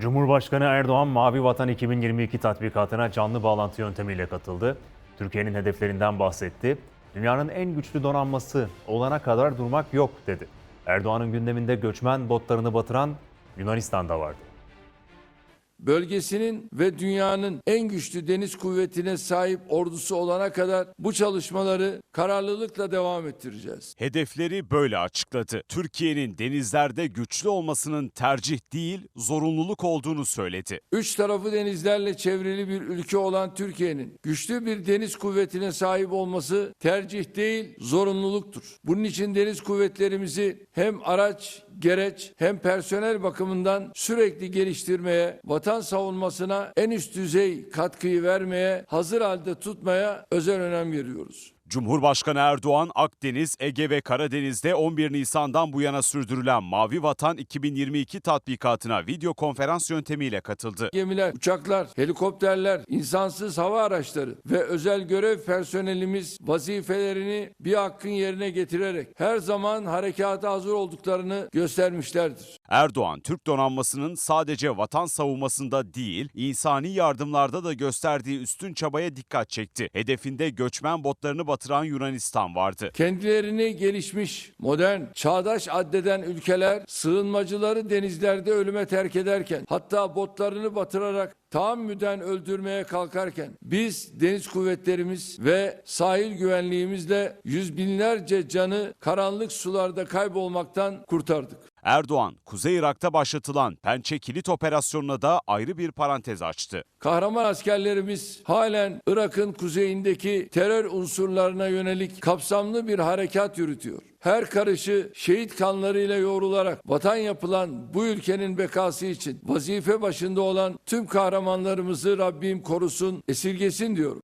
Cumhurbaşkanı Erdoğan Mavi Vatan 2022 tatbikatına canlı bağlantı yöntemiyle katıldı. Türkiye'nin hedeflerinden bahsetti. Dünyanın en güçlü donanması olana kadar durmak yok dedi. Erdoğan'ın gündeminde göçmen botlarını batıran Yunanistan'da vardı. Bölgesinin ve dünyanın en güçlü deniz kuvvetine sahip ordusu olana kadar bu çalışmaları kararlılıkla devam ettireceğiz. Hedefleri böyle açıkladı. Türkiye'nin denizlerde güçlü olmasının tercih değil, zorunluluk olduğunu söyledi. Üç tarafı denizlerle çevrili bir ülke olan Türkiye'nin güçlü bir deniz kuvvetine sahip olması tercih değil, zorunluluktur. Bunun için deniz kuvvetlerimizi hem araç, gereç hem personel bakımından sürekli geliştirmeye, vatan savunmasına en üst düzey katkıyı vermeye, hazır halde tutmaya özel önem veriyoruz. Cumhurbaşkanı Erdoğan, Akdeniz, Ege ve Karadeniz'de 11 Nisan'dan bu yana sürdürülen Mavi Vatan 2022 tatbikatına video konferans yöntemiyle katıldı. Gemiler, uçaklar, helikopterler, insansız hava araçları ve özel görev personelimiz vazifelerini bir hakkın yerine getirerek her zaman harekata hazır olduklarını göstermişlerdir. Erdoğan, Türk donanmasının sadece vatan savunmasında değil, insani yardımlarda da gösterdiği üstün çabaya dikkat çekti. Hedefinde göçmen botlarını batıran Yunanistan vardı. Kendilerini gelişmiş, modern, çağdaş addeden ülkeler sığınmacıları denizlerde ölüme terk ederken hatta botlarını batırarak tahammüden öldürmeye kalkarken biz deniz kuvvetlerimiz ve sahil güvenliğimizle yüz binlerce canı karanlık sularda kaybolmaktan kurtardık. Erdoğan, Kuzey Irak'ta başlatılan Pençe Kilit Operasyonu'na da ayrı bir parantez açtı. Kahraman askerlerimiz halen Irak'ın kuzeyindeki terör unsurlarına yönelik kapsamlı bir harekat yürütüyor. Her karışı şehit kanlarıyla yoğrularak vatan yapılan bu ülkenin bekası için vazife başında olan tüm kahramanlarımızı Rabbim korusun, esirgesin diyorum.